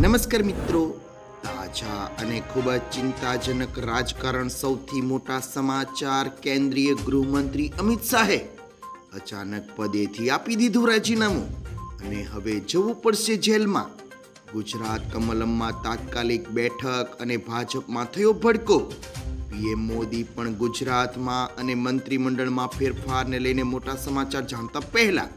નમસ્કાર મિત્રો. તાજા અને ખૂબ જ ચિંતાજનક રાજકારણ સૌથી મોટા સમાચાર કેન્દ્રીય ગૃહમંત્રી અમિત શાહે અચાનક પદેથી આપી દીધું રાજીનામું. અને હવે જવું પડશે જેલમાં. ગુજરાત કમલમમાં તાત્કાલિક બેઠક અને ભાજપમાં થયો ભડકો. પીએમ મોદી પણ ગુજરાતમાં અને મંત્રીમંડળમાં ફેરફારને લઈને મોટા સમાચાર જાણતા પહેલા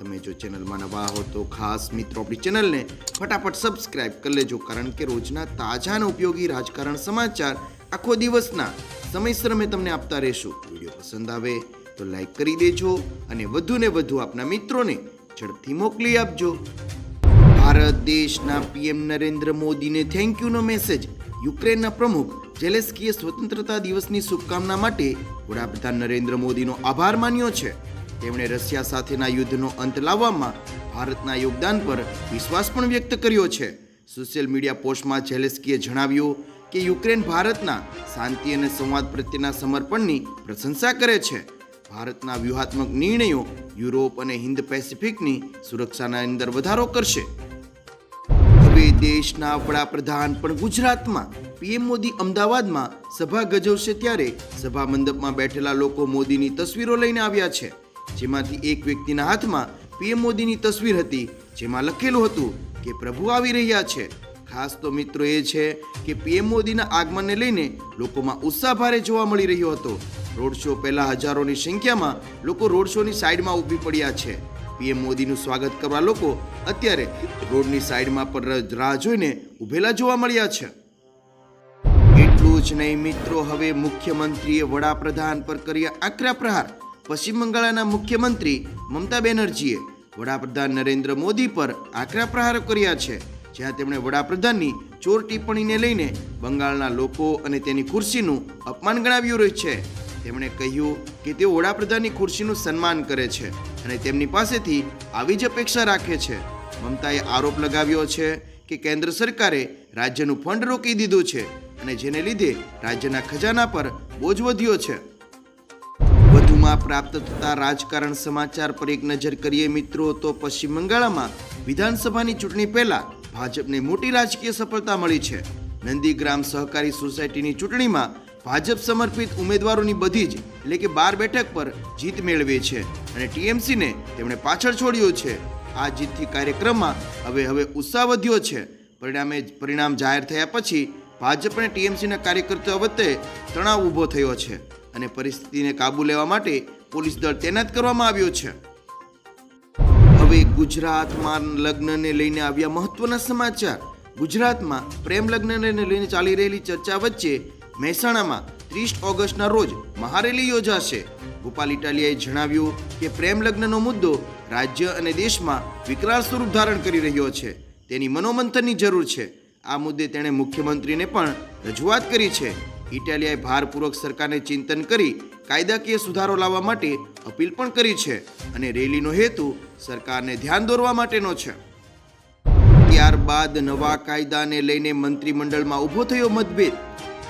તમે જો ચેનલમાં નવા હો તો ખાસ મિત્રો આપણી ચેનલને ફટાફટ સબસ્ક્રાઇબ કરી લેજો, કારણ કે રોજના તાજા અને ઉપયોગી રાજકારણ સમાચાર આખો દિવસના સમયસર અમે તમને આપતા રહેશું. વીડિયો પસંદ આવે તો લાઈક કરી દેજો અને વધુને વધુ આપના મિત્રોને ઝડપથી મોકલી આપજો. ભારત દેશના પીએમ નરેન્દ્ર મોદીને થેન્ક યુનો મેસેજ યુક્રેનના પ્રમુખ જેલેસ્કીએ સ્વતંત્રતા દિવસની શુભકામના માટે વડાપ્રધાન નરેન્દ્ર મોદીનો આભાર માન્યો છે. તેમણે રશિયા સાથેના યુદ્ધનો અંત લાવવામાં ભારતના યોગદાન પર વિશ્વાસ પણ વ્યક્ત કર્યો છે. સોશિયલ મીડિયા પોસ્ટમાં ઝેલેસ્કીએ જણાવ્યું કે યુક્રેન ભારતના શાંતિ અને સંવાદ પ્રત્યેના સમર્પણની પ્રશંસા કરે છે. ભારતના વ્યૂહાત્મક નિર્ણયો યુરોપ અને હિન્દ પેસિફિકની સુરક્ષાના અંદર વધારો કરશે. હવે દેશના વડાપ્રધાન પણ ગુજરાતમાં પીએમ મોદી અમદાવાદમાં સભા ગજવશે ત્યારે સભા મંડપમાં બેઠેલા લોકો મોદીની તસવીરો લઈને આવ્યા છે. જેમાંથી એક વ્યક્તિના હાથમાં પીએમ મોદીની તસવીર હતી, જેમાં લખેલું હતું કે પ્રભુ આવી રહ્યા છે. ખાસ તો મિત્રો એ છે કે પીએમ મોદીના આગમનને લઈને લોકોમાં ઉત્સાહ ભારે જોવા મળી રહ્યો હતો. રોડ શો પહેલા હજારોની સંખ્યામાં લોકો રોડ શોની સાઈડમાં ઊભી પડ્યા છે. પીએમ મોદીનું સ્વાગત કરવા લોકો અત્યારે રોડની સાઈડમાં પણ રાહ જોઈને ઊભેલા જોવા મળ્યા છે. એટલું જ નહીં મિત્રો, હવે મુખ્યમંત્રીએ વડાપ્રધાન પર કર્યા આકરા પ્રહાર. પશ્ચિમ બંગાળના મુખ્યમંત્રી મમતા બેનર્જીએ વડાપ્રધાન નરેન્દ્ર મોદી પર આકરા પ્રહારો કર્યા છે, જ્યાં તેમણે વડાપ્રધાનની ચોર ટિપ્પણીને લઈને બંગાળના લોકો અને તેની ખુરશીનું અપમાન ગણાવ્યું રહ્યું છે. તેમણે કહ્યું કે તેઓ વડાપ્રધાનની ખુરશીનું સન્માન કરે છે અને તેમની પાસેથી આવી જ અપેક્ષા રાખે છે. મમતાએ આરોપ લગાવ્યો છે કે કેન્દ્ર સરકારે રાજ્યનું ફંડ રોકી દીધું છે અને જેને લીધે રાજ્યના ખજાના પર બોજ વધ્યો છે. વધુમાં પ્રાપ્ત થતા રાજકારણ સમાચાર પર એક નજર કરીએ મિત્રો, તો પશ્ચિમ બંગાળમાં વિધાનસભાની ચૂંટણી પહેલા ભાજપને મોટી રાજકીય સફળતા મળી છે. નંદીગ્રામ સહકારી સોસાયટીની ચૂંટણીમાં ભાજપ સમર્પિત ઉમેદવારોની બધી જ, એટલે કે બાર બેઠક પર જીત મેળવી છે અને ટીએમસીને તેમણે પાછળ છોડ્યું છે. આ જીતથી કાર્યક્રમમાં હવે હવે ઉત્સાહ વધ્યો છે. પરિણામે પરિણામ જાહેર થયા પછી ભાજપ અને ટીએમસીના કાર્યકર્તાઓ વચ્ચે તણાવ ઊભો થયો છે. અને પરિસ્થિતિને કાબૂ લેવા માટે પોલીસ દળ તૈનાત કરવામાં આવ્યો છે. હવે ગુજરાતમાં લગ્નને લઈને આવ્યા મહત્વના સમાચાર. ગુજરાતમાં પ્રેમ લગ્નને લઈને ચાલી રહેલી ચર્ચા વચ્ચે મહેસાણામાં ત્રીસ ઓગસ્ટના રોજ મહારેલી યોજાશે. ગોપાલ ઇટાલિયાએ જણાવ્યું કે પ્રેમ લગ્નનો મુદ્દો રાજ્ય અને દેશમાં વિકરાળ સ્વરૂપ ધારણ કરી રહ્યો છે. તેની મનોમંથનની જરૂર છે. આ મુદ્દે તેણે મુખ્યમંત્રીને પણ રજૂઆત કરી છે. ઇટાલિયાએ ભારપૂર્વક સરકારને ચિંતન કરી કાયદાકીય સુધારો લાવવા માટે અપીલ પણ કરી છે અને રેલીનો હેતુ સરકારને ધ્યાન દોરવા માટેનો છે. ત્યારબાદ નવા કાયદાને લઈને મંત્રીમંડળમાં ઊભો થયો મતભેદ.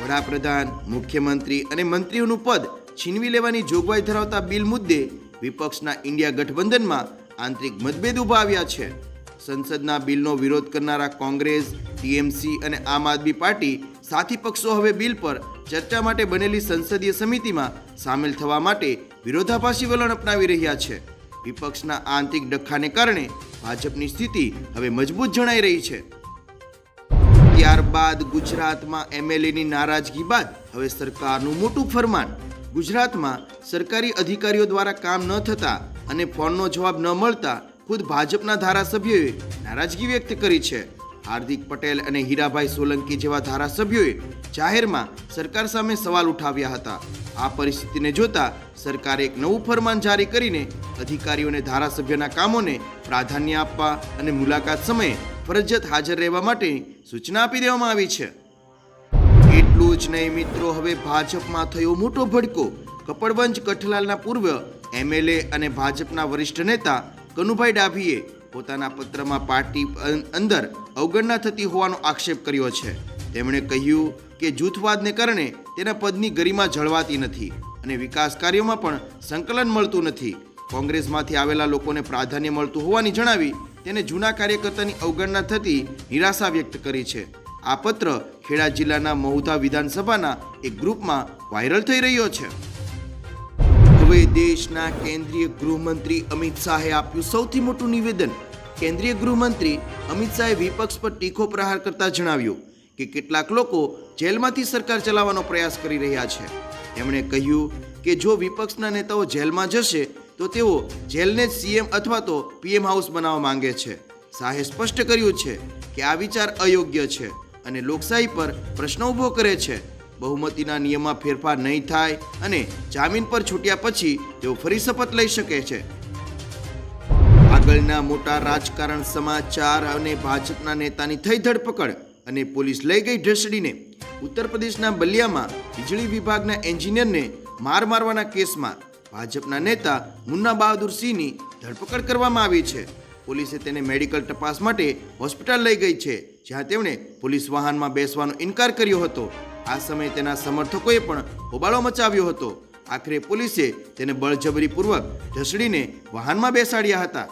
વડાપ્રધાન, મુખ્યમંત્રી અને મંત્રીઓનું પદ છીનવી લેવાની જોગવાઈ ધરાવતા બિલ મુદ્દે વિપક્ષના ઇન્ડિયા ગઠબંધનમાં આંતરિક મતભેદ ઊભા આવ્યા છે. સંસદના બિલનો વિરોધ કરનારા કોંગ્રેસ, ટીએમસી અને આમ આદમી પાર્ટી સાથી પક્ષો હવે બિલ પર ચર્ચા માટે બનેલી સંસદીય સમિતિમાં સામેલ થવા માટે વિરોધાભાસી વલણ અપનાવી રહ્યા છે. વિપક્ષના આંતરિક ડખ્ખાને કારણે ભાજપની સ્થિતિ હવે મજબૂત જણાઈ રહી છે. ત્યારબાદ ગુજરાતમાં એમએલએની નારાજગી બાદ હવે સરકારનું મોટું ફરમાન. ગુજરાતમાં સરકારી અધિકારીઓ દ્વારા કામ ન થતા અને ફોનનો જવાબ ન મળતા ખુદ ભાજપના ધારાસભ્યોએ નારાજગી વ્યક્ત કરી છે. હાર્દિક પટેલ અને હીરાભાઈ સોલંકી જેવા ધારાસભ્યોએ જાહેરમાં સરકાર સામે સવાલ ઉઠાવ્યા હતા. આ પરિસ્થિતિને જોતા સરકારે એક નવું ફરમાન જારી કરીને અધિકારીઓને ધારાસભ્યના કામોને પ્રાધાન્ય આપવા અને મુલાકાત સમયે ફરજિયાત હાજર રહેવા માટે સૂચના આપી દેવામાં આવી છે. એટલું જ નહીં મિત્રો, હવે ભાજપમાં થયો મોટો ભડકો. કપડવંજ કઠલાલના પૂર્વ એમએલએ અને ભાજપના વરિષ્ઠ નેતા કનુભાઈ ડાભીએ પોતાના પત્રમાં પાર્ટી અંદર અવગણના થતી હોવાનો આક્ષેપ કર્યો છે. તેમણે કહ્યું કે જૂથવાદને કારણે તેના પદની ગરિમા જળવાતી નથી અને વિકાસ કાર્યોમાં પણ સંકલન મળતું નથી. કોંગ્રેસમાંથી આવેલા લોકોને પ્રાધાન્ય મળતું હોવાની જણાવી તેને જૂના કાર્યકર્તાની અવગણના થતી નિરાશા વ્યક્ત કરી છે. આ પત્ર ખેડા જિલ્લાના મહુધા વિધાનસભાના એક ગ્રુપમાં વાયરલ થઈ રહ્યો છે. હવે દેશના કેન્દ્રીય ગૃહમંત્રી અમિત શાહે આપ્યું સૌથી મોટું નિવેદન. કેન્દ્રીય ગૃહમંત્રી અમિત શાહે વિપક્ષ પર તીખો પ્રહાર કરતા જણાવ્યું કે કેટલાક લોકો જેલમાંથી સરકાર ચલાવવાનો પ્રયાસ કરી રહ્યા છે. એમણે કહ્યું કે જો વિપક્ષના નેતાઓ જેલમાં જશે, તો તેઓ જેલને જ સીએમ અથવા તો પીએમ હાઉસ બનાવવા માંગે છે. શાહે સ્પષ્ટ કર્યું છે કે આ વિચાર અયોગ્ય છે અને લોકશાહી પર પ્રશ્ન ઊભો કરે છે. બહુમતીના નિયમમાં ફેરફાર નહીં થાય અને જામીન પર છૂટ્યા પછી તેઓ ફરી શપથ લઈ શકે છે. આગળના મોટા રાજકારણ સમાચાર અને ભાજપના નેતાની થઈ ધરપકડ અને પોલીસ લઈ ગઈ ઢસડીને. ઉત્તર પ્રદેશના બલિયામાં વીજળી વિભાગના એન્જિનિયરને માર મારવાના કેસમાં ભાજપના નેતા મુન્ના બહાદુર સિંહની ધરપકડ કરવામાં આવી છે. પોલીસે તેને મેડિકલ તપાસ માટે હોસ્પિટલ લઈ ગઈ છે, જ્યાં તેમણે પોલીસ વાહનમાં બેસવાનો ઇનકાર કર્યો હતો. આ સમયે તેના સમર્થકોએ પણ હોબાળો મચાવ્યો હતો. આખરે પોલીસે તેને બળજબરીપૂર્વક ઢસડીને વાહનમાં બેસાડ્યા હતા.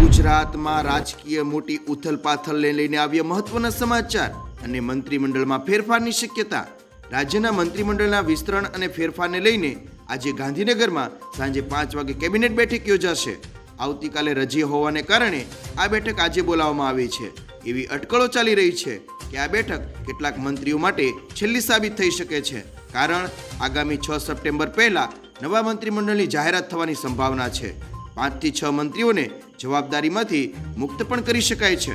ગુજરાતમાં રાજકીય મોટી ઉથલપાથલને લઈને આવ્યા મહત્વના સમાચાર અને મંત્રીમંડળમાં ફેરફારની શક્યતા. રાજ્યના મંત્રીમંડળના વિસ્તરણ અને ફેરફારને લઈને આજે ગાંધીનગરમાં સાંજે પાંચ વાગે કેબિનેટ બેઠક યોજાશે. આવતીકાલે રજી હોવાને કારણે આ બેઠક આજે બોલાવવામાં આવી છે. એવી અટકળો ચાલી રહી છે કે આ બેઠક કેટલાક મંત્રીઓ માટે છેલ્લી સાબિત થઈ શકે છે. કારણ આગામી છ સપ્ટેમ્બર પહેલા નવા મંત્રીમંડળની જાહેરાત થવાની સંભાવના છે. પાંચથી છ મંત્રીઓને જવાબદારીમાંથી મુક્ત પણ કરી શકાય છે.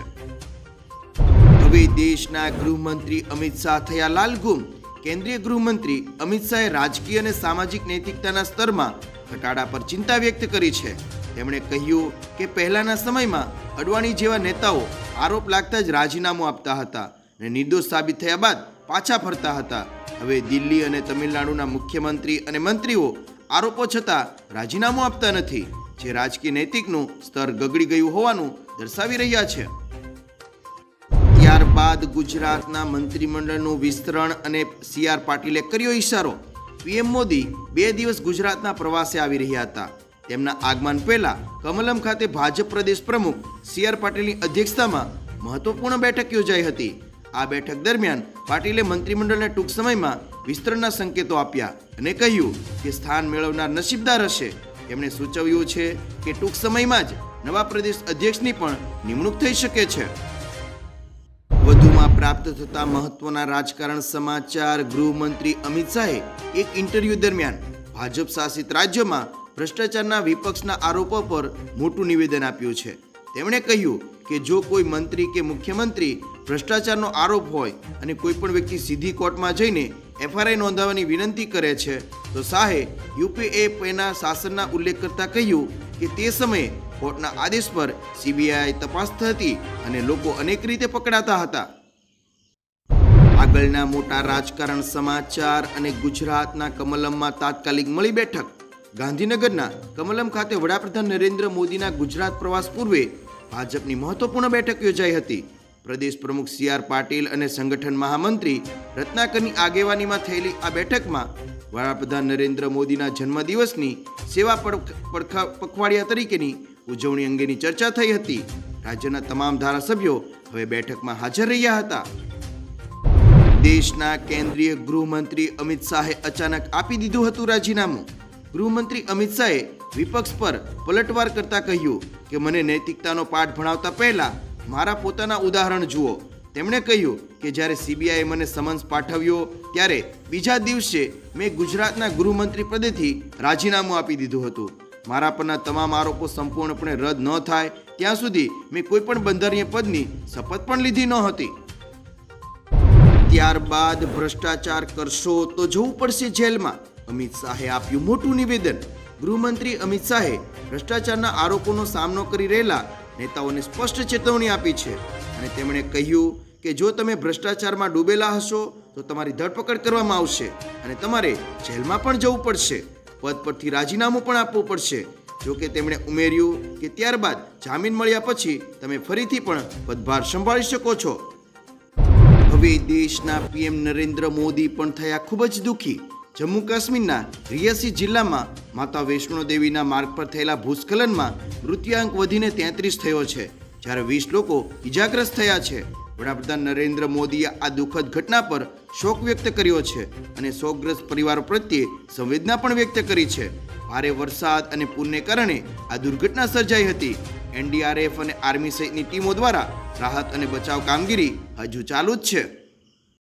હવે દેશના ગૃહમંત્રી અમિત શાહ થયા લાલગુમ કેન્દ્રીય ગૃહમંત્રી અમિત શાહે રાજકીય અને સામાજિક નૈતિકતાના સ્તરમાં ઘટાડા પર ચિંતા વ્યક્ત કરી છે. તેમણે કહ્યું કે પહેલાના સમયમાં અડવાણી જેવા નેતાઓ આરોપ લાગતા જ રાજીનામું આપતા હતા અને નિર્દોષ સાબિત થયા બાદ પાછા ફરતા હતા. હવે દિલ્હી અને તમિલનાડુના મુખ્યમંત્રી અને મંત્રીઓ આરોપો છતાં રાજીનામું આપતા નથી, જે રાજકીય નૈતિકનું સ્તર ગગડી ગયું હોવાનું દર્શાવી રહ્યા છે. ત્યારબાદ ગુજરાતના મંત્રીમંડળનું વિસ્તરણ અને સી આર પાટીલે કર્યો ઇશારો પીએમ મોદી બે દિવસ ગુજરાતના પ્રવાસે આવી રહ્યા હતા. તેમના આગમન પહેલા કમલમ ખાતે ભાજપ પ્રદેશ પ્રમુખ સી આર પાટીલની અધ્યક્ષતામાં મહત્વપૂર્ણ બેઠક યોજાઈ હતી. આ બેઠક દરમિયાન પાટીલે મંત્રીમંડળને ટૂંક સમયમાં વિસ્તરણના સંકેતો આપ્યા અને કહ્યું કે સ્થાન મેળવનાર નસીબદાર હશે. તેમણે સૂચવ્યું છે કે ટૂંક સમયમાં જ નવા પ્રદેશ અધ્યક્ષની પણ નિમણૂક થઈ શકે છે. વધુમાં પ્રાપ્ત થતા મહત્વના રાજકારણ સમાચાર ગૃહમંત્રી અમિત શાહે એક ઇન્ટરવ્યૂ દરમિયાન ભાજપ શાસિત રાજ્યોમાં ભ્રષ્ટાચારના વિપક્ષના આરોપો પર મોટું નિવેદન આપ્યું છે. તેમણે કહ્યું કે જો કોઈ મંત્રી કે મુખ્યમંત્રી ભ્રષ્ટાચારનો આરોપ હોય અને કોઈ પણ વ્યક્તિ સીધી કોર્ટમાં જઈને એફઆરઆઈ નોંધાવવાની વિનંતી કરે છે, તો શાહે યુપીએ એના શાસનના ઉલ્લેખ કરતા કહ્યું કે તે સમયે કોર્ટના આદેશ પર સીબીઆઈ તપાસ થતી અને લોકો અનેક રીતે પકડાતા હતા. આગળના મોટા રાજકારણ સમાચાર અને ગુજરાતના કમલમમાં તાત્કાલિક મળી બેઠક. ગાંધીનગરના કમલમ ખાતે વડાપ્રધાન નરેન્દ્ર મોદીના ગુજરાત પ્રવાસ પૂર્વે ભાજપની મહત્વપૂર્ણ બેઠક યોજાઈ હતી. પ્રદેશ પ્રમુખ સી આર પાટીલ અને સંગઠન મહામંત્રી રત્નાકરની આગેવાનીમાં થયેલી આ બેઠકમાં વડાપ્રધાન નરેન્દ્ર મોદીના જન્મદિવસની સેવા પખવાડિયા તરીકેની ઉજવણી અંગેની ચર્ચા થઈ હતી. રાજ્યના તમામ ધારાસભ્યો હવે બેઠકમાં હાજર રહ્યા હતા. દેશના કેન્દ્રીય ગૃહમંત્રી અમિત શાહે અચાનક આપી દીધું હતું રાજીનામું. ગૃહમંત્રી અમિત શાહે વિપક્ષ પર પલટવાર કરતા કહ્યું કે મને નૈતિકતાનો પાઠ ભણાવતા પહેલા મારા પોતાના ઉદાહરણ જુઓ. તેમણે કહ્યું કે જ્યારે સીબીઆઈએ મને સમન્સ પાઠવ્યો ત્યારે બીજા દિવસે મેં ગુજરાતના ગૃહમંત્રી પદેથી રાજીનામું આપી દીધું હતું. મારા પરના તમામ આરોપો સંપૂર્ણપણે રદ ન થાય ત્યાં સુધી મેં કોઈ પણ બંધારણીય પદની શપથ પણ લીધી ન હતી. ત્યારબાદ ભ્રષ્ટાચાર કરશો તો જવું પડશે જેલમાં. અમિત શાહે આપ્યું મોટું નિવેદન. ગૃહમંત્રી અમિત શાહે ભ્રષ્ટાચારના આરોપોનો સામનો કરી રહેલા નેતાઓને સ્પષ્ટ ચેતવણી આપી છે. અને તેમણે કહ્યું કે જો તમે ભ્રષ્ટાચારમાં ડૂબેલા હશો, તો તમારી ધરપકડ કરવામાં આવશે અને તમારે જેલમાં પણ જવું પડશે. પદ પરથી રાજીનામું પણ આપવું પડશે. જો કે તેમણે ઉમેર્યું કે ત્યારબાદ જામીન મળ્યા પછી તમે ફરીથી પણ પદભાર સંભાળી શકો છો. હવે દેશના પીએમ નરેન્દ્ર મોદી પણ થયા ખૂબ જ દુઃખી. જમ્મુ કાશ્મીરના રિયાસી જિલ્લામાં માતા વૈષ્ણો દેવીના માર્ગ પર થયેલા ભૂસ્ખલનમાં મૃત્યુઆંક વધીને તેત્રીસ થયો છે, જ્યારે વીસ લોકો ઇજાગ્રસ્ત થયા છે. વડાપ્રધાન નરેન્દ્ર મોદીએ આ દુઃખદ ઘટના પર શોક વ્યક્ત કર્યો છે અને શોકગ્રસ્ત પરિવારો પ્રત્યે સંવેદના પણ વ્યક્ત કરી છે. ભારે વરસાદ અને પૂરને કારણે આ દુર્ઘટના સર્જાઈ હતી. એનડીઆરએફ અને આર્મી સહિતની ટીમો દ્વારા રાહત અને બચાવ કામગીરી હજુ ચાલુ જ છે.